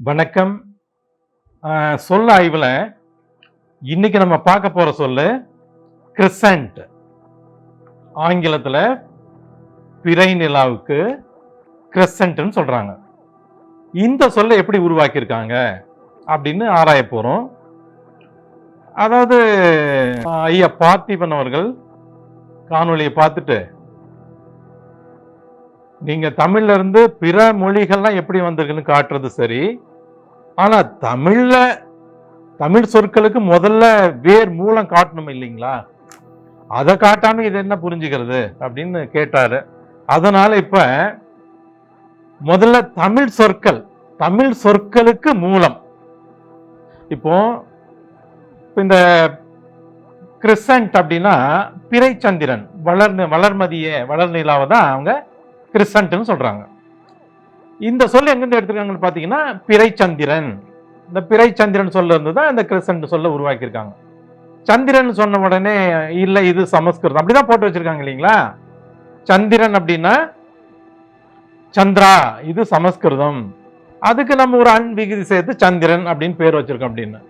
வணக்கம். சொல்ல ஆய்வில் இன்னைக்கு நம்ம பார்க்க போற சொல்லு கிறிசன்ட் ஆங்கிலத்தில் பிறை நிலாவுக்கு கிறிசன்ட்னு சொல்றாங்க. இந்த சொல்லை எப்படி உருவாக்கியிருக்காங்க அப்படின்னு ஆராய போகிறோம் அதாவது ஐயா பார்த்திபன் அவர்கள் காணொலியை பார்த்துட்டு நீங்கள் தமிழ்ல இருந்து பிற மொழிகள்லாம் எப்படி வந்திருக்குன்னு காட்டுறது சரி ஆனா தமிழ்ல தமிழ் சொற்களுக்கு முதல்ல வேர் மூலம் காட்டணும் இல்லைங்களா? அதை காட்டாம இது என்ன புரிஞ்சுக்கிறது அப்படின்னு கேட்டாரு. அதனால இப்ப முதல்ல தமிழ் சொற்கள் தமிழ் சொற்களுக்கு மூலம். இப்போ இந்த கிறிசன்ட் அப்படின்னா பிறைச்சந்திரன் வளர்ந்து வளர்மதிய வளர் நிலாவை தான் அவங்க கிறிசன்ட்னு சொல்றாங்க. இந்த சொல் எங்கிருந்து எடுத்திருக்காங்கன்னு பார்த்தீங்கன்னா பிறைச்சந்திரன். இந்த பிறைச்சந்திரன் சொல்ல இருந்து தான் இந்த கிருஷ்ணன் சொல்ல உருவாக்கியிருக்காங்க. சந்திரன் சொன்ன உடனே இல்லை இது சமஸ்கிருதம். அப்படிதான் போட்டு வச்சிருக்காங்க இல்லைங்களா? சந்திரன் அப்படின்னா சந்திரா இது சமஸ்கிருதம். அதுக்கு நம்ம ஒரு அன் விகுதி சேர்த்து சந்திரன் அப்படின்னு பேர் வச்சிருக்கோம் அப்படின்னு.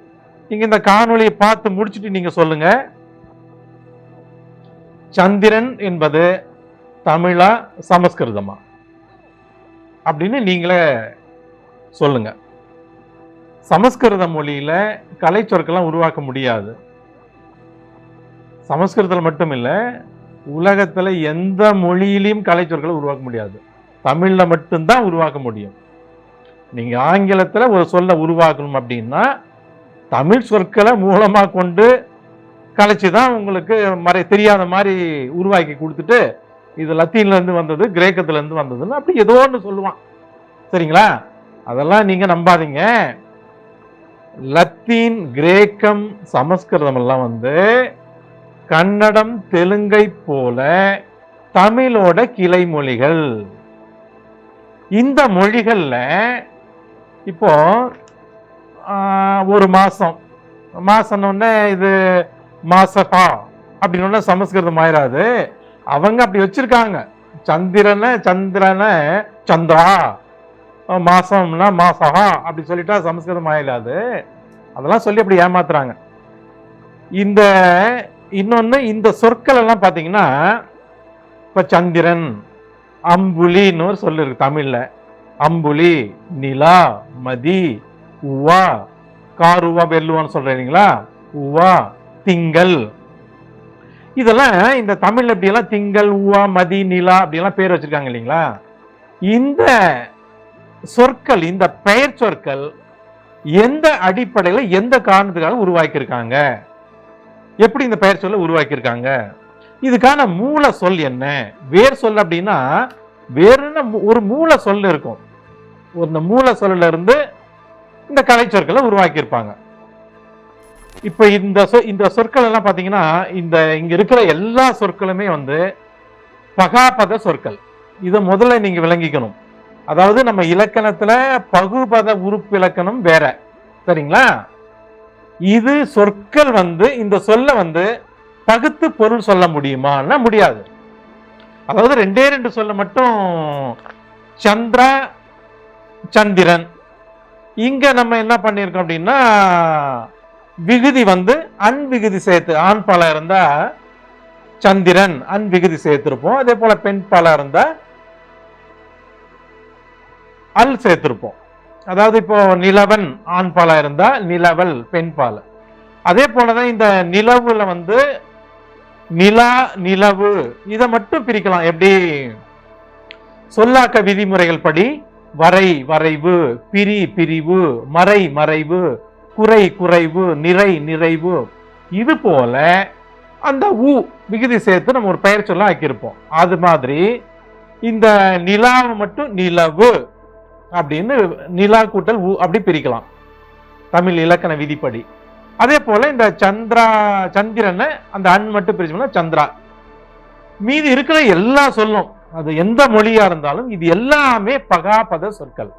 நீங்க இந்த காணொலியை பார்த்து முடிச்சுட்டு நீங்க சொல்லுங்க. சந்திரன் என்பது தமிழா சமஸ்கிருதமா? அப்படின்னு நீங்களே சொல்லுங்க. சமஸ்கிருத மொழியில கலை சொற்கள்லாம் உருவாக்க முடியாது. சமஸ்கிருதத்தில் மட்டும் இல்லை உலகத்துல எந்த மொழியிலையும் கலை சொற்களை உருவாக்க முடியாது. தமிழில் மட்டும்தான் உருவாக்க முடியும். நீங்கள் ஆங்கிலத்தில் ஒரு சொல்ல உருவாக்கணும் அப்படின்னா தமிழ் சொற்களை மூலமாக கொண்டு கலைச்சி தான் உங்களுக்கு மறை தெரியாத மாதிரி உருவாக்கி கொடுத்துட்டு இது லத்தீன்லேருந்து வந்தது கிரேக்கத்துலேருந்து வந்ததுன்னு அப்படி ஏதோ ஒன்று சொல்லுவான். சரிங்களா? அதெல்லாம் நீங்கள் நம்பாதீங்க. லத்தீன் கிரேக்கம் சமஸ்கிருதம் எல்லாம் வந்து கன்னடம் தெலுங்கை போல தமிழோட கிளை மொழிகள். இந்த மொழிகளில் இப்போ ஒரு மாதம் மாசம்னு இது மாசகா அப்படின்னு சமஸ்கிருதம் ஆயிராது. அவங்க அப்படி வச்சிருக்காங்க. சந்திரனை சந்திரனை சந்திரா மாசம்னா மாசகா அப்படி சொல்லிட்டா சமஸ்கிருதம் ஆயிடாது அதெல்லாம் சொல்லி அப்படி ஏமாத்துறாங்க. இந்த இன்னொன்று இந்த சொற்கள் எல்லாம் பார்த்தீங்கன்னா இப்போ சந்திரன் அம்புலின்னு ஒரு சொல் இருக்கு தமிழில். அம்புலி நிலா மதி உவா காருவா வெல்லுவான்னு சொல்றீங்களா? உவா திங்கள். இதெல்லாம் இந்த தமிழ்ல எப்படியெல்லாம் திங்கள் உவா மதி நிலா அப்படியெல்லாம் பேர் வச்சிருக்காங்க இல்லைங்களா? இந்த சொற்கள் இந்த பெயர் சொற்கள் எந்த அடிப்படையில் எந்த காரணத்துக்காக உருவாக்கியிருக்காங்க? எப்படி இந்த பெயர் சொல்ல உருவாக்கியிருக்காங்க? இதுக்கான மூல சொல் என்ன? வேர் சொல் அப்படின்னா வேறுன்னு மூ- ஒரு மூல சொல் இருக்கும் ஒரு மூல சொல்ல இந்த கலை சொற்களை உருவாக்கியிருப்பாங்க. இப்ப இந்த சொ இந்த சொற்கள் எல்லாம் பாத்தீங்கன்னா இந்த இங்க இருக்கிற எல்லா சொற்களுமே வந்து பகாபத சொற்கள். இதை முதல்ல நீங்க விளங்கிக்கணும். அதாவது நம்ம இலக்கணத்துல பகுபத உறுப்பு இலக்கணம் வேற. சரிங்களா? இது சொற்கள் வந்து இந்த சொல்ல வந்து பகுத்து பொருள் சொல்ல முடியுமான்னா முடியாது. அதாவது ரெண்டே ரெண்டு சொல்ல மட்டும் சந்திரா சந்திரன். இங்க நம்ம என்ன பண்ணியிருக்கோம் அப்படின்னா விகுதி வந்து அன்விகுதி சேர்த்து ஆண் பாலா இருந்தா சந்திரன் அன்விகுதி சேர்த்திருப்போம். அதே போல பெண் பாலா இருந்தா அல் சேர்த்திருப்போம். அதாவது இப்போ நிலவன் ஆண் பாலா இருந்தா நிலவல் பெண் பால. அதே போலதான் இந்த நிலவுல வந்து நிலா நிலவு இதை மட்டும் பிரிக்கலாம். எப்படி? சொல்லாக்க விதிமுறைகள் படி வரை வரைவு பிரி பிரிவு மறை மறைவு குறை குறைவு நிறை நிறைவு. இது போல அந்த ஊ மிகுதி சேர்த்து நம்ம ஒரு பெயர் சொல்ல ஆக்கியிருப்போம். அது மாதிரி இந்த நிலாவை மட்டும் நிலவு அப்படின்னு நிலா கூட்டல் உ அப்படி பிரிக்கலாம். தமிழ் இலக்கண விதிப்படி. அதே போல இந்த சந்திரா சந்திரனை அந்த அன் மட்டும் பிரிச்சோம்னா சந்திரா. மீதி இருக்கிற எல்லா சொல்லும் அது எந்த மொழியா இருந்தாலும் இது எல்லாமே பகாபத சொற்கள்.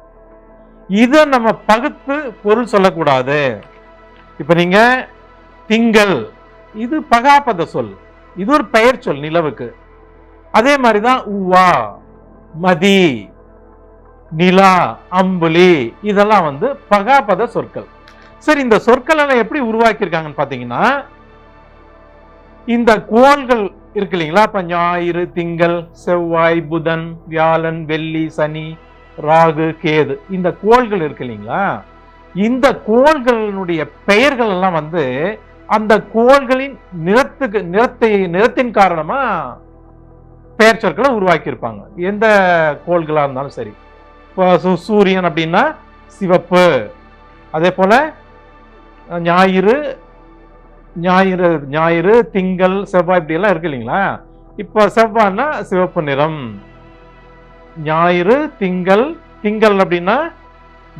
இதை நம்ம பகுத்து பொருள் சொல்லக்கூடாது. இப்ப நீங்க திங்கள் இது பகாபத சொல். இது ஒரு பெயர் சொல் நிலவுக்கு. அதே மாதிரி தான் உவா மதி நிலா அம்புலி இதெல்லாம் வந்து பகாபத சொற்கள். சரி இந்த சொற்கள் எல்லாம் எப்படி உருவாக்கியிருக்காங்கன்னு பாத்தீங்கன்னா இந்த கோள்கள் இருக்கு இல்லைங்களா? இப்ப ஞாயிறு திங்கள் செவ்வாய் புதன் வியாழன் வெள்ளி சனி ராகு கேது இந்த கோள்கள் இருக்கு இல்லைங்களா? இந்த கோள்களினுடைய பெயர்கள் எல்லாம் வந்து அந்த கோள்களின் நிறத்துக்கு நிறத்தை நிறத்தின் காரணமா பெயர் சொற்களை உருவாக்கி இருப்பாங்க எந்த கோள்களா இருந்தாலும் சரி. இப்போ சூ- சூரியன் அப்படின்னா சிவப்பு. அதே போல ஞாயிறு ஞாயிறு ஞாயிறு திங்கள் செவ்வாய் இப்படி எல்லாம் இருக்கு இல்லைங்களா? இப்போ செவ்வாய்னா சிவப்பு நிறம். ஞாயிறு திங்கள் திங்கள் அப்படின்னா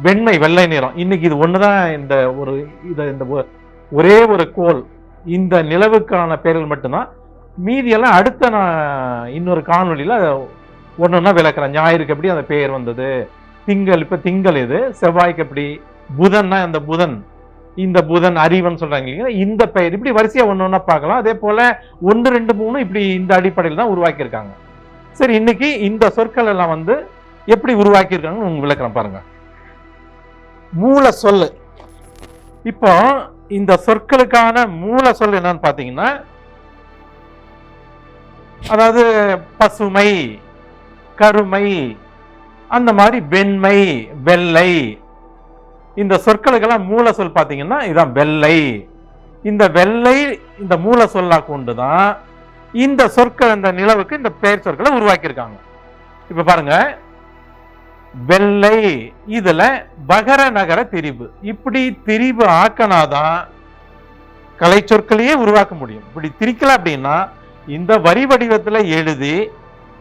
வெண்மை வெள்ளை நிறம். இன்னைக்கு இது ஒண்ணுதான் இந்த ஒரு இது இந்த ஒ- ஒரே ஒரு கோள் இந்த நிலவுக்கான பெயர்கள் மட்டும்தான். மீதியெல்லாம் அடுத்த நான் இன்னொரு காணொலியில் ஒன்று ஒன்றா விளக்குறேன். ஞாயிறுக்கு எப்படி அந்த பெயர் வந்தது? திங்கள் இப்போ திங்கள் இது. செவ்வாய்க்கு எப்படி? புதன்னா அந்த புதன். இந்த புதன் அறிவன் சொல்றாங்க இல்லைங்களா? இந்த பெயர். இப்படி வரிசையாக ஒன்று ஒன்றா பார்க்கலாம். அதே போல ஒன்று ரெண்டு மூணு இப்படி இந்த அடிப்படையில் தான் உருவாக்கியிருக்காங்க. சரி இன்னைக்கு இந்த சொற்கள் எல்லாம் வந்து எப்படி உருவாக்கியிருக்காங்கன்னு உங்களுக்கு விளக்குறேன் பாருங்க. மூல சொல்லு. இப்போ இந்த சொற்களுக்கான மூல சொல் என்னன்னு பார்த்தீங்கன்னா அதாவது பசுமை கருமை அந்த மாதிரி வெண்மை வெள்ளை. இந்த சொற்களுக்கெல்லாம் மூல சொல் பார்த்தீங்கன்னா இதான் வெள்ளை. இந்த வெள்ளை இந்த மூல கொண்டு தான் இந்த சொற்கள் இந்த நிலவுக்கு இந்த பெயர் சொற்களை உருவாக்கியிருக்காங்க. இப்ப பாருங்க. வெள்ளை இதுல பகர நகர திரிபு. இப்படி திரிபு ஆக்கனாதான் கலை சொற்களையே உருவாக்க முடியும். இப்படி திரிக்கல அப்படின்னா இந்த வரி வடிவத்தில் எழுதி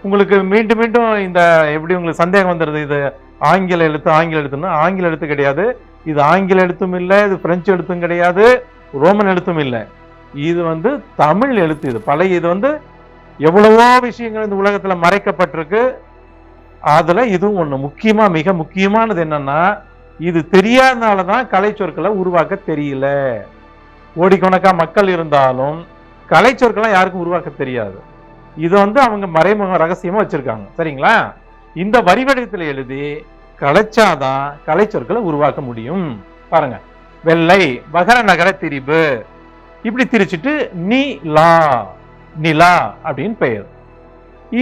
உங்களுக்கு மீண்டும் மீண்டும் இந்த எப்படி உங்களுக்கு சந்தேகம் வந்துடுது இது ஆங்கில எழுத்து ஆங்கில எழுத்துன்னா ஆங்கில எழுத்து கிடையாது. இது ஆங்கில எழுத்தும் இல்லை இது பிரெஞ்சு எழுத்தும் கிடையாது ரோமன் எழுத்தும் இல்லை. இது வந்து தமிழ் எழுத்து இது. பழைய இது வந்து எவ்வளவோ விஷயங்கள் இந்த உலகத்தில் மறைக்கப்பட்டிருக்கு. அதில் இதுவும் ஒன்று முக்கியமாக மிக முக்கியமானது என்னன்னா இது தெரியாதனால தான் கலை சொற்களை உருவாக்க தெரியல. ஓடிக்கணக்காக மக்கள் இருந்தாலும் கலை சொற்களை யாருக்கும் உருவாக்க தெரியாது. இது வந்து அவங்க மறைமுக ரகசியமாக வச்சுருக்காங்க. சரிங்களா? இந்த வரி வடிவத்தில் எழுதி கலைச்சாதான் கலை சொற்களை உருவாக்க முடியும். பாருங்க. வெள்ளை வகர நகர திரிபு. இப்படி திரிச்சிட்டு நீ லா நிலா அப்படின்னு பெயர்.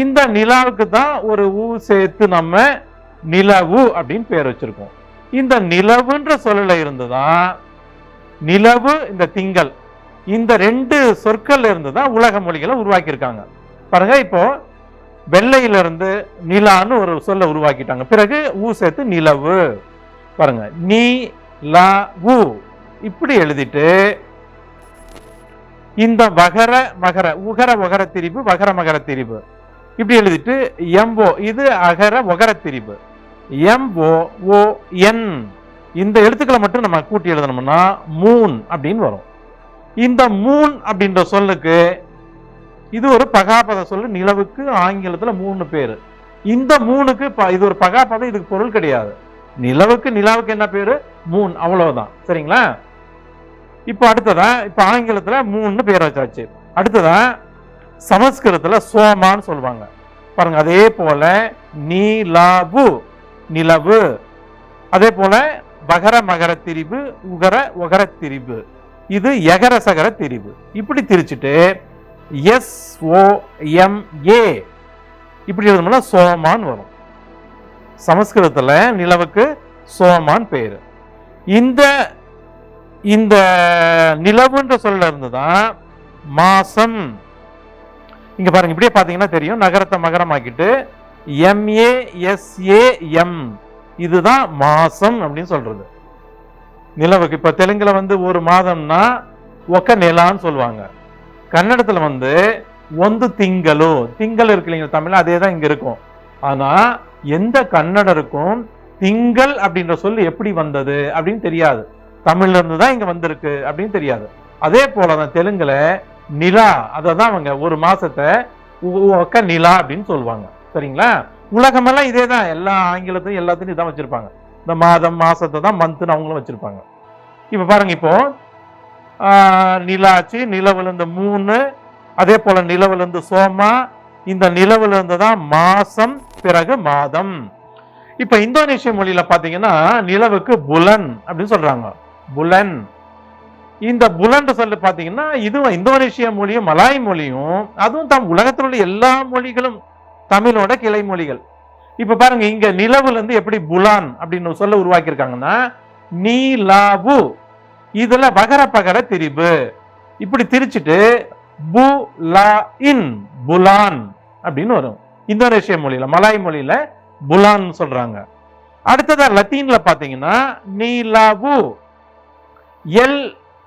இந்த நிலாவுக்கு தான் ஒரு ஊ சேர்த்து நம்ம நிலவு அப்படின்னு பெயர் வச்சிருக்கோம். இந்த நிலவுன்ற சொல்லல இருந்துதான் நிலவு இந்த திங்கள் இந்த ரெண்டு சொற்கள்ல இருந்து தான் உலக மொழிகளை உருவாக்கியிருக்காங்க. பாருங்க இப்போ வெள்ளையிலிருந்து நிலான்னு ஒரு சொல்ல உருவாக்கிட்டாங்க. பிறகு ஊ சேர்த்து நிலவு. பாருங்க நீ லா உ இப்படி எழுதிட்டு இந்த வகர மகர உகர ஒகர திரிபு வகர மகர திரிபு. இப்படி எழுதிட்டு எம்போ இது அகர ஒகர திரிபு. எம்போ ஓ என். இந்த எழுத்துக்களை மட்டும் நம்ம கூட்டி எழுதணும்னா மூன் அப்படின்னு வரும். இந்த மூன் அப்படின்ற சொல்லுக்கு இது ஒரு பகாபத சொல்லு நிலவுக்கு ஆங்கிலத்தில் மூணு பேர். இந்த மூணுக்கு ப- இது ஒரு பகாபதம் இதுக்கு பொருள் கிடையாது. நிலவுக்கு நிலாவுக்கு என்ன பேரு? மூன் அவ்வளவுதான். சரிங்களா? இப்போ அடுத்ததான் இப்போ ஆங்கிலத்தில் மூணுன்னு பேர் வச்சாச்சு. அடுத்ததான் சமஸ்கிருதத்தில் சோமான்னு சொல்லுவாங்க. பாருங்க அதே போல நீலாபு நிலவு. அதே போல பகர மகர திரிவு உகர ஒகர திரிவு இது எகர சகர திரிவு இப்படி திரிச்சுட்டு எஸ் ஓ எம் ஏ. இப்படி எழுதணும்னா சோமான் வரும். சமஸ்கிருதத்தில் நிலவுக்கு சோமான் பேர். இந்த இந்த நிலவுன்ற சொல்ல இருந்துதான் மாசம். இங்க பாருங்க இப்படியே பாத்தீங்கன்னா தெரியும். நகரத்தை மகரமாக்கிட்டு எம்ஏ எஸ்ஏ எம் இதுதான் மாசம் அப்படின்னு சொல்றது. நிலவுக்கு இப்ப தெலுங்குல வந்து ஒரு மாதம்னா ஒக்க நிலான்னு சொல்லுவாங்க. கன்னடத்துல வந்து ஒந்து திங்களோ. திங்கள் இருக்கு இல்லைங்களா தமிழ்ல? அதே தான் இங்க இருக்கும். ஆனா எந்த கன்னடருக்கும் திங்கள் அப்படின்ற சொல்லு எப்படி வந்தது அப்படின்னு தெரியாது. தமிழ்ல இருந்து தான் இங்க வந்திருக்கு அப்படின்னு தெரியாது. அதே போலதான் தெலுங்குல நிலா அதை தான் அவங்க ஒரு மாசத்தை ஒக்க நிலா அப்படின்னு சொல்லுவாங்க. சரிங்களா? உலகமெல்லாம் இதே தான் எல்லா ஆங்கிலத்தையும் எல்லாத்தையும் இதான் வச்சிருப்பாங்க. இந்த மாதம் மாசத்தை தான் மந்த்னு அவங்களும் வச்சிருப்பாங்க. இப்ப பாருங்க இப்போ ஆஹ், நிலாச்சு நிலவுல இருந்து மூணு அதே போல நிலவுல இருந்து சோமா இந்த நிலவுல இருந்து தான் மாசம் பிறகு மாதம். இப்ப இந்தோனேஷிய மொழியில பாத்தீங்கன்னா நிலவுக்கு புலன் அப்படின்னு சொல்றாங்க. புலன். இந்த புலன் சொல்லு பார்த்தீங்கன்னா இதுவும் இந்தோனேஷிய மொழியும் மலாய் மொழியும் அதுவும் தம் உலகத்தில் உள்ள எல்லா மொழிகளும் தமிழோட கிளை மொழிகள். இப்ப பாருங்க இங்க நிலவுல இருந்து எப்படி புலான் அப்படின்னு சொல்ல உருவாக்கியிருக்காங்கன்னா நீலாவு. இதுல வகர பகர திரிபு. இப்படி திரிச்சிட்டு பு லா இன் புலான் அப்படின்னு வரும். இந்தோனேஷிய மொழியில மலாய் மொழியில புலான் சொல்றாங்க. அடுத்ததா லத்தீன்ல பாத்தீங்கன்னா நீலாவு. L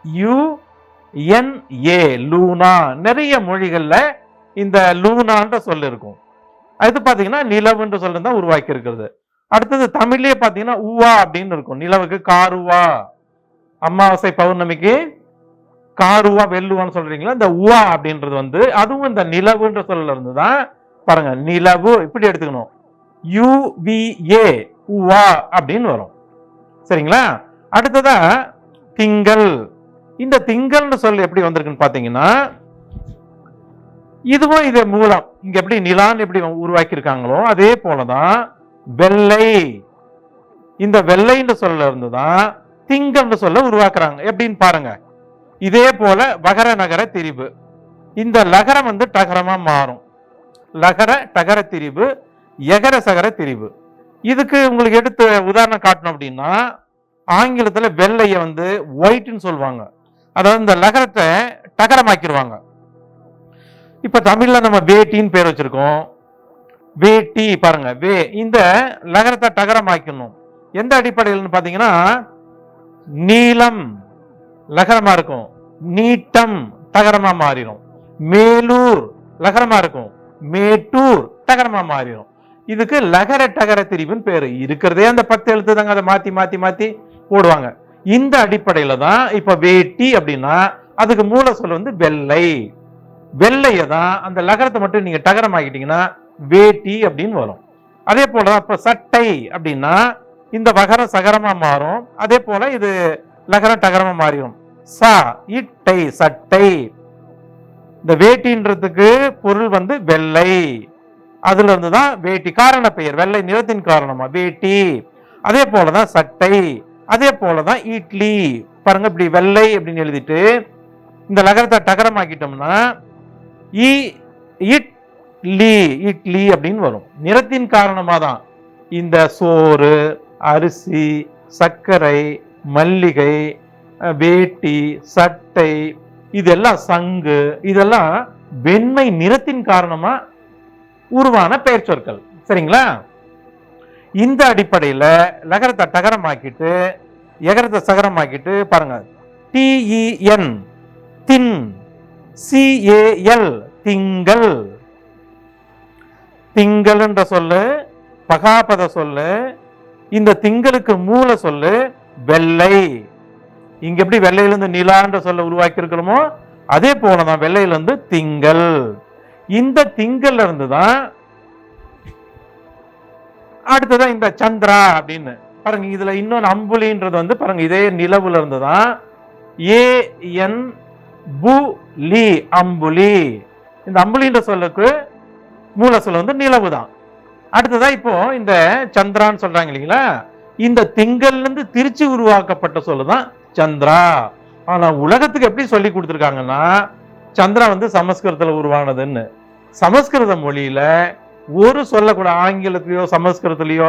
U N A A Luna நிறைய மொழிகளில் இந்த லூனான்ற சொல் இருக்கும். அது பார்த்தீங்கன்னா நிலவுன்ற சொல்லு தான் உருவாக்கி இருக்கிறது அடுத்தது தமிழ்லேயே பார்த்தீங்கன்னா உவா அப்படின்னு இருக்கும். நிலவுக்கு காருவா. அமாவாசை பௌர்ணமிக்கு காருவா வெல்லுவான்னு சொல்றீங்களா? இந்த உவா அப்படின்றது வந்து அதுவும் இந்த நிலவுன்ற சொல்ல இருந்து தான் பாருங்க நிலவு இப்படி எடுத்துக்கணும். யுவிஏ உவா அப்படின்னு வரும். சரிங்களா? அடுத்ததா திங்கள். இந்த திங்கள்னு சொல் எப்படி வந்திருக்குன்னு பார்த்தீங்கன்னா இதுவும் இது மூலம். இங்க எப்படி நிலான்னு எப்படி உருவாக்கி இருக்காங்களோ அதே போலதான் வெள்ளை. இந்த வெள்ளைன்ற சொல்ல இருந்து தான் திங்கம்னு சொல்ல உருவாக்குறாங்க. எப்படின்னு பாருங்க. இதே போல வகர நகர திரிவு இந்த லகரம் வந்து டகரமா மாறும். லகர டகர திரிவு எகர சகர திரிவு இதுக்கு உங்களுக்கு எடுத்து உதாரணம் காட்டணும் அப்படின்னா ஆங்கிலத்துல வெள்ளைய வந்து ஒயிட்னு சொல்லுவாங்க. அதாவது இந்த லகரத்தை டகரமாக்கிடுவாங்க இப்ப தமிழ்ல நம்ம வேட்டின்னு பேர் வச்சிருக்கோம். வேட்டி பாருங்க வே இந்த லகரத்தை டகரமாக்கணும் எந்த அடிப்படையில்னு பாத்தீங்கன்னா நீளம் லகரமா இருக்கும். நீட்டம் தகரமாக மாறிடும். மேலூர் லகரமா இருக்கும். மேட்டூர் தகரமாக மாறிடும். இதுக்கு லகர டகர திரிவுன்னு பேரு. இருக்கிறதே அந்த பத்து எழுத்து தாங்க அதை மாத்தி மாத்தி மாத்தி போடுவாங்க. இந்த அடிப்படையில தான் இப்ப வேட்டி அப்படின்னா அதுக்கு மூல சொல் வந்து வெள்ளை. வெள்ளைய தான் அந்த லகரத்தை மட்டும் நீங்க டகரம் ஆகிட்டீங்கன்னா வேட்டி அப்படின்னு வரும். அதே போல இப்ப சட்டை அப்படின்னா இந்த வகரம் சகரமா மாறும். அதே போல இது லகரம் டகரமா மாறிடும். சா இட்டை சட்டை. இந்த வேட்டின்றதுக்கு பொருள் வந்து வெள்ளை. அதுல இருந்து தான் வேட்டி. காரண பெயர் வெள்ளை நிறத்தின் காரணமா? வேட்டி. அதே போலதான் சட்டை. அதே போலதான் இட்லி பாருங்க இப்படி வெள்ளை அப்படின்னு எழுதிட்டு இந்த லகரத்தை டகரமாக்கிட்டோம்னா இ இட்லி இட்லி அப்படின்னு வரும். நிறத்தின் காரணமா தான் இந்த சோறு அரிசி சர்க்கரை மல்லிகை வேட்டி சட்டை இதெல்லாம் சங்கு இதெல்லாம் வெண்மை நிறத்தின் காரணமா உருவான பெயர் சொற்கள் சரிங்களா? இந்த அடிப்படையில் லகரத்தை டகரமாக்கிட்டு எகரத்தை சகரமாக்கிட்டு பாருங்க. டிஇஎன் தின் சிஏஎல் திங்கள் திங்கள். என்ற சொல்லு பகாபத சொல்லு இந்த திங்களுக்கு மூல சொல்லு வெள்ளை. இங்க எப்படி வெள்ளையிலிருந்து நிலான்ற சொல்ல உருவாக்கி இருக்கிறோமோ அதே போலதான் வெள்ளையிலிருந்து திங்கள். இந்த திங்கள்ல இருந்து தான் அடுத்ததா இந்த சந்திரா அப்படின்னு. பாருங்க இதுல இன்னொன்று அம்புலின்றது வந்து பாருங்க இதே நிலவுல இருந்து தான் ஏ என் பு லி அம்புலி. இந்த அம்புலின்ற சொல்லுக்கு மூல சொல்ல வந்து நிலவு தான் அடுத்ததா இப்போ இந்த சந்திரான்னு சொல்றாங்க இல்லைங்களா? இந்த திங்கள்ல இருந்து திருச்சி உருவாக்கப்பட்ட சொல்லு தான் சந்திரா. ஆனா உலகத்துக்கு எப்படி சொல்லி கொடுத்துருக்காங்கன்னா சந்திரா வந்து சமஸ்கிருதத்துல உருவானதுன்னு. சமஸ்கிருத மொழியில ஒரு சொல்லக்கூட ஆங்கிலத்திலயோ சமஸ்கிருதத்திலயோ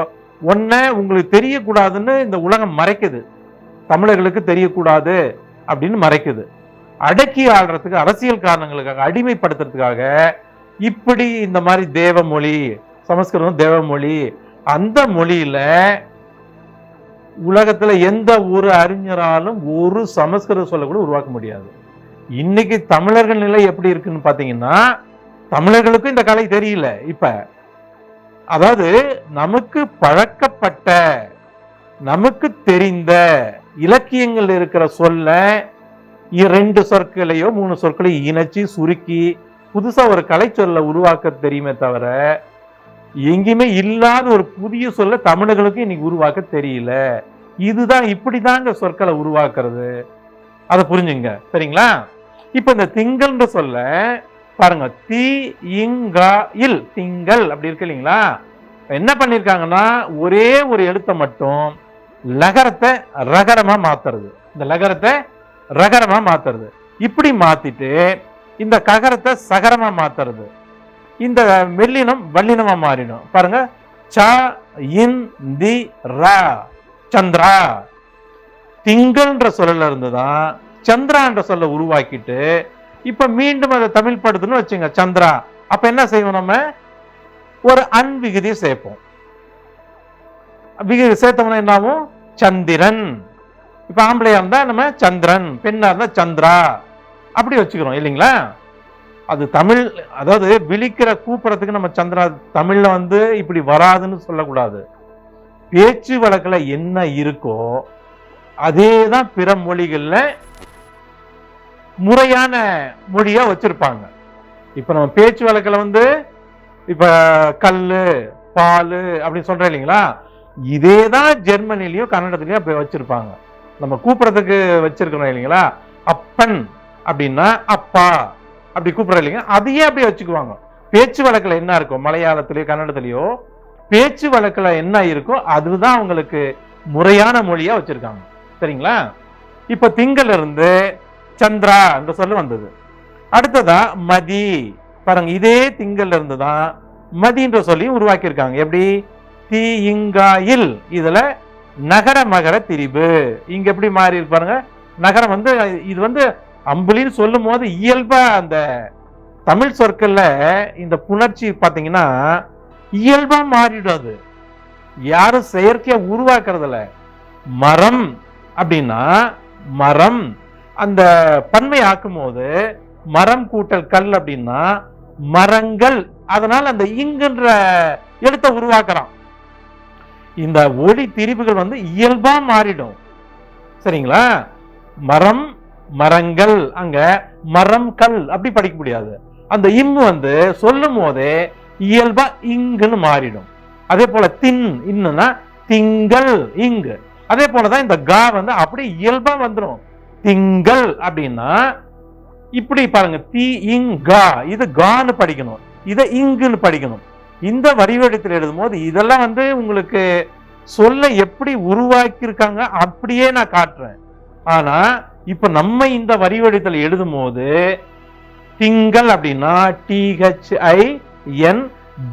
ஒன்ன உங்களுக்கு தெரியக்கூடாதுன்னு இந்த உலகம் மறைக்குது. தமிழர்களுக்கு தெரியக்கூடாது அப்படின்னு மறைக்குது. அடக்கி ஆள்றதுக்கு அரசியல் காரணங்களுக்காக அடிமைப்படுத்துறதுக்காக இப்படி இந்த மாதிரி தேவமொழி சமஸ்கிருதம் தேவமொழி அந்த மொழியில உலகத்துல எந்த ஒரு அறிஞராலும் ஒரு சமஸ்கிருத சொல்ல கூட உருவாக்க முடியாது. இன்னைக்கு தமிழர்கள் நிலை எப்படி இருக்குன்னு பாத்தீங்கன்னா தமிழர்களுக்கும் இந்த கலை தெரியல. இப்ப அதாவது நமக்கு பழக்கப்பட்ட நமக்கு தெரிந்த இலக்கியங்கள் இருக்கிற சொல்ல இரண்டு சொற்களையோ மூணு சொற்களையோ இணைச்சி சுருக்கி புதுசா ஒரு கலை சொல்ல உருவாக்க தெரியுமே தவிர எங்கேயுமே இல்லாத ஒரு புதிய சொல்ல தமிழர்களுக்கு இன்னைக்கு உருவாக்க தெரியல. இதுதான் இப்படிதாங்க சொற்களை உருவாக்குறது. அதை புரிஞ்சுங்க. சரிங்களா? இப்ப இந்த திங்கள்ன்ற சொல்ல பாருங்க தி இங்கா இல் திங்கள் அப்படி இருக்கு இல்லைங்களா? என்ன பண்ணிருக்காங்கன்னா ஒரே ஒரு எழுத்தை மட்டும் லகரத்தை ரகரமா மாத்துறது. இந்த லகரத்தை ரகரமா மாத்துறது. இப்படி மாத்திட்டு இந்த ககரத்தை சகரமா மாத்துறது. இந்த மெல்லினம் வல்லினமா மாறிடும். பாருங்க ச இன் தி ரா சந்திரா. திங்கள்ன்ற சொல்லல இருந்து தான் சந்திரான்ற சொல்ல உருவாக்கிட்டு இப்போ மீண்டும் அதை தமிழ் படுத்துன்னு வச்சுங்க சந்திரா. அப்போ என்ன செய்வோம் நம்ம? ஒரு அன் சேர்ப்போம். விகுதி சேர்த்தோம்னா என்ன ஆகும் சந்திரன். இப்போ ஆம்பளையா இருந்தால் நம்ம சந்திரன் பெண்ணா இருந்தா சந்திரா. அப்படி வச்சுக்கிறோம் இல்லைங்களா? அது தமிழ் அதாவது விழிக்கிற கூப்பிடறதுக்கு நம்ம சந்திரா தமிழ்ல வந்து இப்படி வராதுன்னு சொல்லக்கூடாது. பேச்சு வழக்கில் என்ன இருக்கோ அதே தான் பிற மொழிகளில் முறையான மொழியா வச்சிருப்பாங்க. இப்ப நம்ம பேச்சு வழக்கில் வந்து இப்ப கல் பால் அப்படின்னு சொல்றோம் இல்லைங்களா? இதே தான் ஜெர்மனிலையும் கன்னடத்துலயும் அப்படி வச்சிருப்பாங்க. நம்ம கூப்பிட்றதுக்கு வச்சிருக்கிறோம் இல்லைங்களா? அப்பன் அப்படின்னா அப்பா அப்படி கூப்பிடுறோம் இல்லைங்க? அதையே அப்படியே வச்சுக்குவாங்க. பேச்சு வழக்கில் என்ன இருக்கும் மலையாளத்திலயோ கன்னடத்திலயோ பேச்சு வழக்கில் என்ன இருக்கோ அதுதான் அவங்களுக்கு முறையான மொழியா வச்சிருக்காங்க. சரிங்களா? இப்ப திங்கள் இருந்து சந்திரா என்ற சொல்லு வந்தது. அடுத்ததா மதி. பாருங்க இதே திங்கள்ல இருந்து தான் மதின்ற சொல்லி உருவாக்கியிருக்காங்க. எப்படி? தீயிங்காயில். இதுல நகர மகர திரிபு. இங்க எப்படி மாறி பாருங்க. நகரம் வந்து இது வந்து அம்புலின்னு சொல்லும் போது இயல்பா அந்த தமிழ் சொற்கள்ல இந்த புணர்ச்சி பாத்தீங்கன்னா இயல்பா மாறிடும் அது. யாரும் செயற்கையா உருவாக்குறதில்ல. மரம் அப்படின்னா மரம். அந்த பன்மை ஆக்கும் போது மரம் கூட்டல் கல் அப்படின்னா மரங்கள். அதனால் அந்த இங்குன்ற எழுத்தை உருவாக்குறான். இந்த ஒளி பிரிவுகள் வந்து இயல்பா மாறிடும். சரிங்களா? மரம் மரங்கள் அங்க மரம் கல் அப்படி படிக்க முடியாது. அந்த இம் வந்து சொல்லும் போதே இயல்பா இங்குன்னு மாறிடும். அதே போல தின் இன்னுன்னா திங்கள் இங்கு. அதே போலதான் இந்த கா வந்து அப்படியே இயல்பா வந்துடும் திங்கள் அப்படின்னா இப்படி பாருங்க தி இங் கா இது கான்னு படிக்கணும். இதை இங்குன்னு படிக்கணும். இந்த வரிவடித்தில் எழுதும் போது இதெல்லாம் வந்து உங்களுக்கு சொல்ல எப்படி உருவாக்கியிருக்காங்க அப்படியே நான் காட்டுறேன். ஆனா இப்ப நம்ம இந்த வரிவடித்தில் எழுதும் போது திங்கள் அப்படின்னா டிஹெச்ஐ என்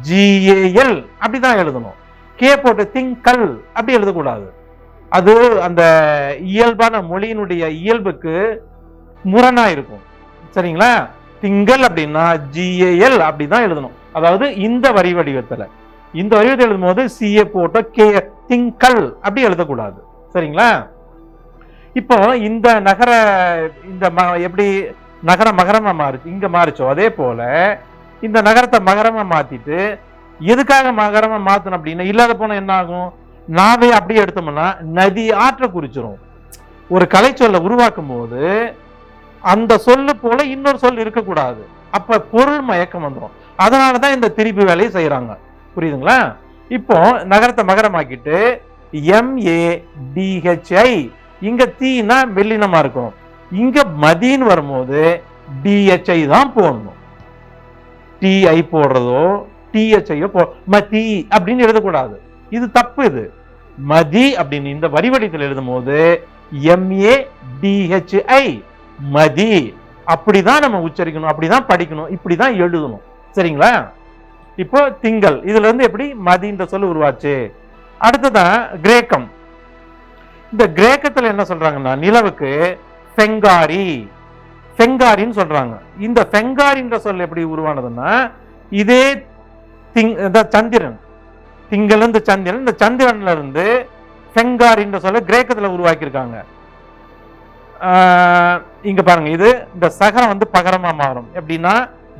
ஜிஏஎல் அப்படிதான் எழுதணும். கே போட்டு திங்கல் அப்படி எழுதக்கூடாது. அது அந்த இயல்பான மொழியினுடைய இயல்புக்கு முரணா இருக்கும். சரிங்களா? திங்கள் அப்படின்னா ஜிஏஎல் அப்படிதான் எழுதணும். அதாவது இந்த வரி வடிவத்துல. இந்த வடிவத்தை எழுதும் போது சிஏ போட்டோ கே திங்கள் அப்படி எழுதக்கூடாது. சரிங்களா? இப்போ இந்த நகர இந்த ம- எப்படி நகர மகரமா மாறுச்சு இங்க மாறுச்சோ அதே போல இந்த நகரத்தை மகரமா மாத்திட்டு எதுக்காக மகரமா மாத்தணும் அப்படின்னா இல்லாத போனா என்ன ஆகும்? நாவே அப்படியே எடுத்தோம்னா நதி ஆற்ற குறிச்சிரும். ஒரு கலைச்சொல்லை உருவாக்கும் போது அந்த சொல்லு போல இன்னொரு சொல் இருக்கக்கூடாது. அப்ப பொருள் மயக்கம் வந்துடும் அதனாலதான் இந்த திருப்பு வேலையை செய்யறாங்க புரியுதுங்களா? இப்போ நகரத்தை மகரமாக்கிட்டு எம்ஏ டிஹெச்ஐ இங்க தீனா வெள்ளினமா இருக்கும் இங்க மதின்னு வரும்போது டிஹெச்ஐ தான் போடணும். டிஐ போடுறதோ டிஹெச்ஐயோ போ மதி அப்படின்னு எழுதக்கூடாது. இது தப்பு இது. மதி அப்படின்னு இந்த வரிவடித்தில் எழுதும் போது எம்ஏ டிஹெச்ஐ மதி. அப்படிதான் நம்ம உச்சரிக்கணும் அப்படிதான் படிக்கணும் இப்படிதான் எழுதணும். சரிங்களா? இப்போ திங்கள் இதுல இருந்து எப்படி மதின்ற சொல்லு உருவாச்சு. அடுத்ததான் கிரேக்கம். இந்த கிரேக்கத்தில் என்ன சொல்றாங்கன்னா நிலவுக்கு செங்காரி செங்காரின்னு சொல்றாங்க. இந்த செங்காரின்ற சொல் எப்படி உருவானதுன்னா இதே திங் இந்த சந்திரன். திங்கள் சந்திரன் இந்த சந்திரன்ல இருந்து செங்காரின்ற சொல்ல கிரேக்கத்தில் உருவாக்கியிருக்காங்க. இங்க பாருங்க இது இந்த சகரம் வந்து பகரமா மாறும். எப்படின்னா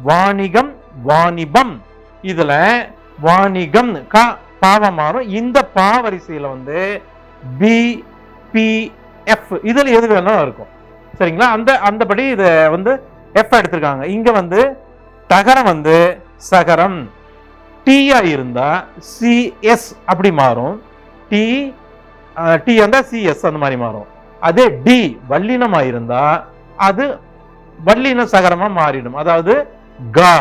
வாணிகம் வாணிபம். இதுல வாணிகம் கா பாவம் மாறும். இந்த பாவரிசையில வந்து பி பி எஃப் இதுல எது வேணாலும் இருக்கும். சரிங்களா? அந்த அந்தபடி இதை வந்து எஃப் எடுத்திருக்காங்க. இங்க வந்து தகரம் வந்து சகரம். டீயா இருந்தா சிஎஸ் அப்படி மாறும். டி டி இருந்தா சிஎஸ் அந்த மாதிரி மாறும். அதே டி வல்லினமா இருந்தா அது வல்லின சகரமா மாறிடும். அதாவது கா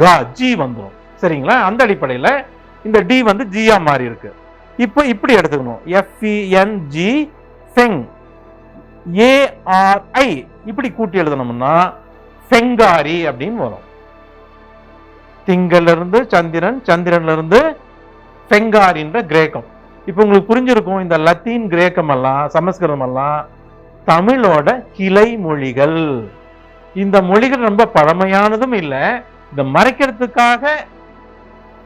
கா ஜி வந்துடும் சரிங்களா? அந்த அடிப்படையில் இந்த டி வந்து ஜியா மாறி இருக்கு இப்போ இப்படி எடுத்துக்கணும். எஃப்இஎன்ஜி ஃபெங் ஏஆர்ஐ இப்படி கூட்டி எழுதணும்னா ஃபெங்காரி அப்படின்னு வரும். திங்கள்ல இருந்து சந்திரன் சந்திரன்ல இருந்து கிரேக்கம். இப்போ உங்களுக்கு புரிஞ்சிருக்கும் இந்த லத்தீன் கிரேக்கம் எல்லாம் சமஸ்கிருதம் எல்லாம் தமிழோட கிளை மொழிகள். இந்த மொழிகள் ரொம்ப பழமையானதும் இல்லை. இந்த மறைக்கிறதுக்காக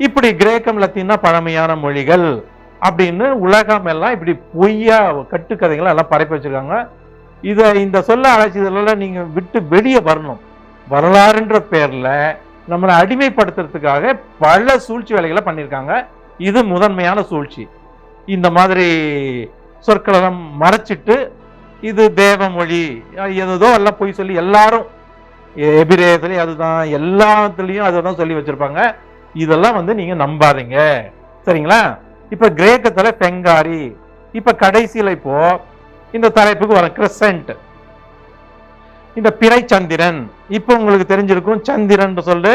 இப்படி கிரேக்கம் லத்தீன்னா பழமையான மொழிகள் அப்படின்னு உலகம் எல்லாம் இப்படி பொய்யா கட்டுக்கதைகளை எல்லாம் பரப்பி வச்சிருக்காங்க. இதை இந்த சொல்ல அழைச்சதெல்லாம் நீங்கள் விட்டு வெளியே வரணும். வரலாறுன்ற பேரில் நம்மளை அடிமைப்படுத்துறதுக்காக பல சூழ்ச்சி வேலைகளை பண்ணியிருக்காங்க. இது முதன்மையான சூழ்ச்சி. இந்த மாதிரி சொற்களை மறைச்சிட்டு இது தேவமொழி ஏதோ எல்லாம் போய் சொல்லி எல்லாரும் எபிரேயத்துலயும் அதுதான் எல்லாத்துலேயும் அதை தான் சொல்லி வச்சிருப்பாங்க. இதெல்லாம் வந்து நீங்கள் நம்பாதீங்க. சரிங்களா? இப்போ கிரேக்கத்தில் பெங்காரி இப்போ கடைசியில் இப்போது இந்த தலைப்புக்கு வர கிரசன்ட் இந்த பிறை சந்திரன். இப்போ உங்களுக்கு தெரிஞ்சிருக்கும் சந்திரன் சொல்லு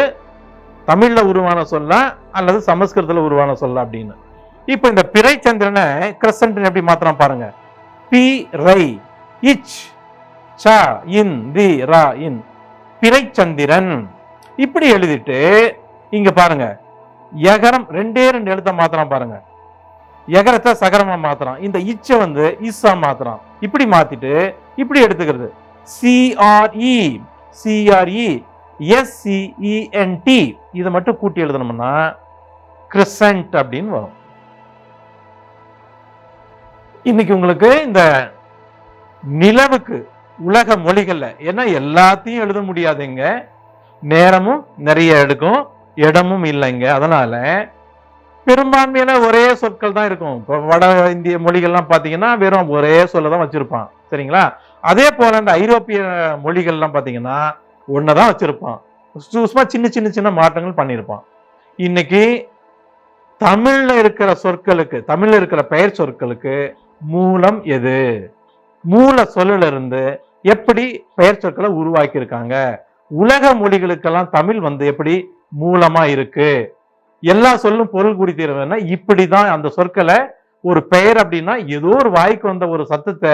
தமிழில் உருவான சொல்ல அல்லது சமஸ்கிருதத்தில் உருவான சொல்ல அப்படின்னு. இப்போ இந்த பிறை சந்திரனை கிரசன்ட் எப்படி மாத்திரம் பாருங்க. பி ரை இச் ச இன் தி ரா இன். பிறை சந்திரன். இப்படி எழுதிட்டு இங்க பாருங்க. எகரம் ரெண்டே ரெண்டு எழுத்த மாத்திரம் பாருங்க. எகரத்தை சகரமா மாத்திரம் இந்த இச்சை வந்து இஸ்ஸா மாத்திரம் இப்படி மாத்திட்டு இப்படி எடுத்துக்கிறது. சிஆர்இ சிஆர்இ எஸ்சிஇஎன்டி இதை மட்டும் கூட்டி எழுதணும்னா கிறிசன்ட் அப்படின்னு வரும். இன்னைக்கு உங்களுக்கு இந்த நிலவுக்கு உலக மொழிகள்ல ஏன்னா எல்லாத்தையும் எழுத முடியாதுங்க. நேரமும் நிறைய எடுக்கும் இடமும் இல்லைங்க. அதனால பெரும்பான்மையான ஒரே சொற்கள் தான் இருக்கும். இப்போ வட இந்திய மொழிகள்லாம் பார்த்தீங்கன்னா வெறும் ஒரே சொல்ல தான் வச்சிருப்பான். சரிங்களா? அதே போல இந்த ஐரோப்பிய மொழிகள்லாம் பார்த்தீங்கன்னா ஒன்று தான் வச்சுருப்பான் சும்மா சின்ன சின்ன சின்ன மாற்றங்கள் பண்ணியிருப்பான். இன்னைக்கு தமிழில் இருக்கிற சொற்களுக்கு தமிழில் இருக்கிற பெயர் சொற்களுக்கு மூலம் எது? மூல சொல்லிலிருந்து இருந்து எப்படி பெயர் சொற்களை உருவாக்கியிருக்காங்க? உலக மொழிகளுக்கெல்லாம் தமிழ் வந்து எப்படி மூலமா இருக்கு? எல்லா சொல்லும் பொருள் கூடி இப்படி இப்படிதான் அந்த சொற்களை ஒரு பெயர் அப்படின்னா ஏதோ ஒரு வாய்க்கு வந்த ஒரு சத்தத்தை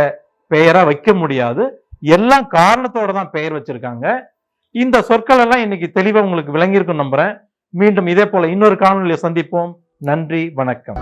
பெயரா வைக்க முடியாது. எல்லாம் காரணத்தோட தான் பெயர் வச்சிருக்காங்க. இந்த சொற்கள் எல்லாம் இன்னைக்கு தெளிவா உங்களுக்கு விளங்கியிருக்கும் நம்புறேன். மீண்டும் இதே போல இன்னொரு காணொலியை சந்திப்போம். நன்றி வணக்கம்.